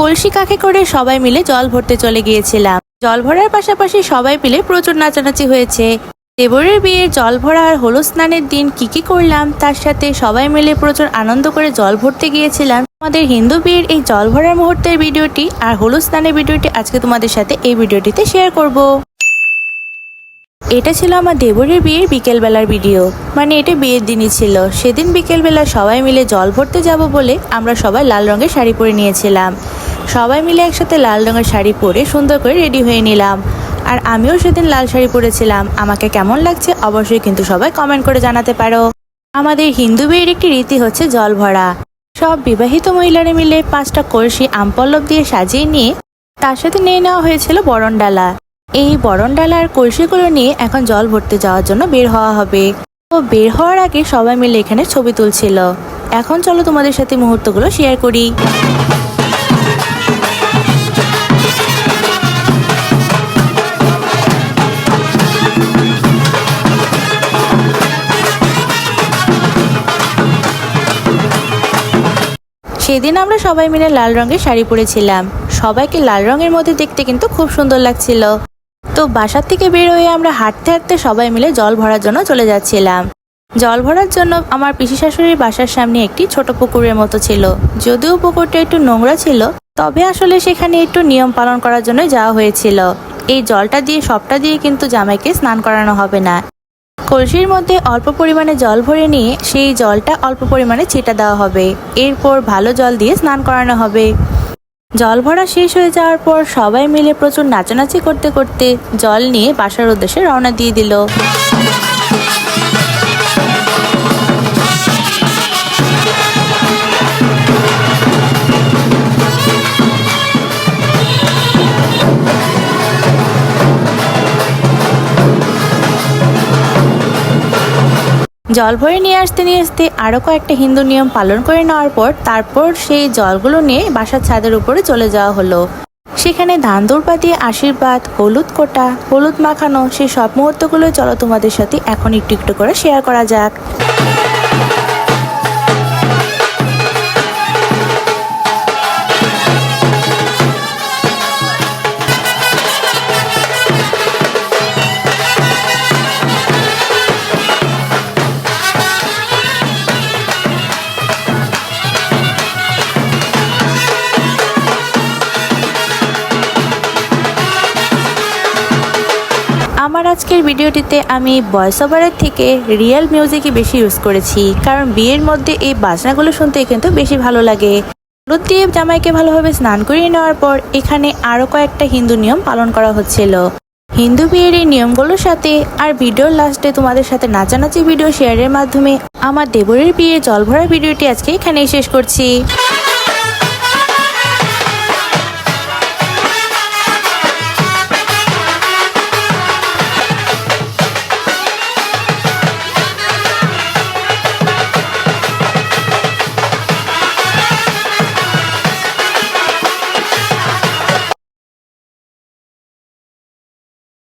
কলসি কাকে করে সবাই মিলে জল ভরতে চলে গিয়েছিলাম। জল ভরার পাশাপাশি সবাই মিলে প্রচুর নাচানাচি হয়েছে। দেবরের বিয়ের জল ভরা আর হলুদ স্নানের দিন কি কি করলাম, তার সাথে সবাই মিলে প্রচুর আনন্দ করে জল ভরতে গিয়েছিলাম। আমাদের হিন্দু বিয়ের এই জল ভরার মুহূর্তের ভিডিওটি আর হলুদ স্নানের ভিডিওটি আজকে তোমাদের সাথে এই ভিডিওটিতে শেয়ার করব। এটা ছিল আমার দেবরের বিয়ের বিকেলবেলার ভিডিও। মানে এটা বিয়ের দিনই ছিল। সেদিন বিকেলবেলা সবাই মিলে জল ভরতে যাব বলে আমরা সবাই লাল রঙের শাড়ি পরে নিয়েছিলাম। সবাই মিলে একসাথে লাল রঙের শাড়ি পরে সুন্দর করে রেডি হয়ে নিলাম। আর আমিও সেদিন লাল শাড়ি পরেছিলাম। আমাকে কেমন লাগছে অবশ্যই কিন্তু সবাই কমেন্ট করে জানাতে পারো। আমাদের হিন্দু বিয়ের একটি রীতি হচ্ছে জল ভরা। সব বিবাহিত মহিলারা মিলে পাঁচটা কলসি আমপল্লব দিয়ে সাজিয়ে নিয়ে তার সাথে নিয়ে নেওয়া হয়েছিল বরণ ডালা এই বরণ ডালা আর কলসিগুলো নিয়ে এখন জল ভরতে যাওয়ার জন্য বের হওয়া হবে। তো বের হওয়ার আগে সবাই মিলে এখানে ছবি তুলছিল। এখন চলো তোমাদের সাথে মুহূর্তগুলো শেয়ার করি। সেদিন আমরা সবাই মিলে লাল রঙের শাড়ি পরেছিলাম। সবাইকে লাল রঙের মধ্যে দেখতে কিন্তু খুব সুন্দর লাগছিল। তো বাসার থেকে বের হয়ে আমরা হাঁটতে হাঁটতে সবাই মিলে জল ভরার জন্য চলে যাচ্ছিলাম। জল ভরার জন্য আমার পিসি শাশুড়ির বাসার সামনে একটি ছোট পুকুরের মতো ছিল। যদিও পুকুরটা একটু নোংরা ছিল, তবে আসলে সেখানে একটু নিয়ম পালন করার জন্য যাওয়া হয়েছিল। এই জলটা দিয়ে, সবটা দিয়ে কিন্তু জামাইকে স্নান করানো হবে না। কলসির মধ্যে অল্প পরিমাণে জল ভরে নিয়ে সেই জলটা অল্প পরিমাণে ছিটা দেওয়া হবে। এরপর ভালো জল দিয়ে স্নান করানো হবে। জল ভরা শেষ হয়ে যাওয়ার পর সবাই মিলে প্রচুর নাচানাচি করতে করতে জল নিয়ে বাসার উদ্দেশ্যে রওনা দিয়ে দিল। জল ভরে নিয়ে আসতে নিয়ে আসতে আরও কয়েকটা হিন্দু নিয়ম পালন করে নেওয়ার পর তারপর সেই জলগুলো নিয়ে বাসার ছাদের উপরে চলে যাওয়া হলো। সেখানে ধান দৌড়পা দিয়ে আশীর্বাদ, হলুদ কোটা, হলুদ মাখানো সেই সব মুহূর্তগুলো চলো তোমাদের সাথে এখন একটু একটু করে শেয়ার করা যাক। আমার আজকের ভিডিওটিতে আমি ভয়েস ওভারের থেকে রিয়েল মিউজিকই বেশি ইউজ করেছি, কারণ বিয়ের মধ্যে এই বাজনাগুলো শুনতে কিন্তু বেশি ভালো লাগে। হলুদ দিয়ে জামাইকে ভালোভাবে স্নান করিয়ে নেওয়ার পর এখানে আরও কয়েকটা হিন্দু নিয়ম পালন করা হচ্ছিল। হিন্দু বিয়ের এই নিয়মগুলোর সাথে আর ভিডিওর লাস্টে তোমাদের সাথে নাচানাচি ভিডিও শেয়ারের মাধ্যমে আমার দেবরের বিয়ে জল ভরা ভিডিওটি আজকে এখানেই শেষ করছি।